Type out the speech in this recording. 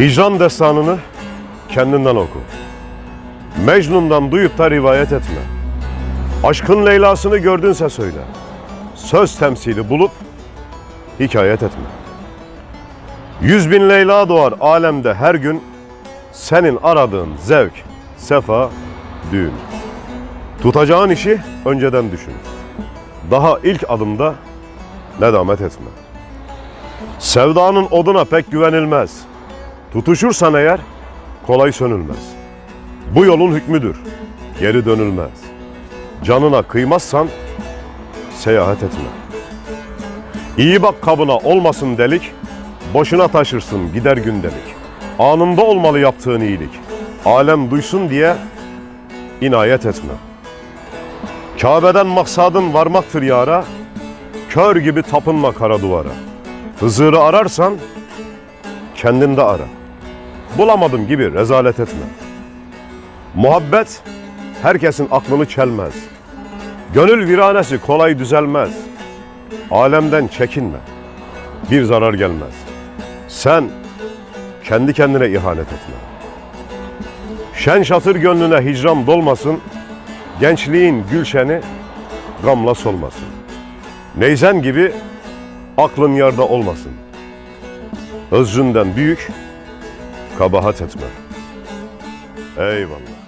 Hicran destanını kendinden oku. Mecnun'dan duyup da rivayet etme. Aşkın Leyla'sını gördünse söyle. Söz temsili bulup hikayet etme. Yüz bin Leyla doğar alemde her gün. Senin aradığın zevk, sefa, düğün. Tutacağın işi önceden düşün. Daha ilk adımda nedamet etme. Sevdanın oduna pek güvenilmez. Tutuşursan eğer kolay sönülmez. Bu yolun hükmüdür. Geri dönülmez. Canına kıymazsan seyahat etme. İyi bak kabına olmasın delik, boşuna taşırsın gider gündelik. Anında olmalı yaptığın iyilik. Alem duysun diye inayet etme. Kabe'den maksadın varmaktır yara, kör gibi tapınma kara duvara. Hızırı ararsan kendinde ara. Bulamadım gibi rezalet etme. Muhabbet herkesin aklını çelmez. Gönül viranesi kolay düzelmez. Alemden çekinme. Bir zarar gelmez. Sen kendi kendine ihanet etme. Şen şatır gönlüne hicran dolmasın. Gençliğin gülşeni gamla solmasın. Neyzen gibi aklın yarda olmasın. Özründen büyük kabahat etme. Eyvallah.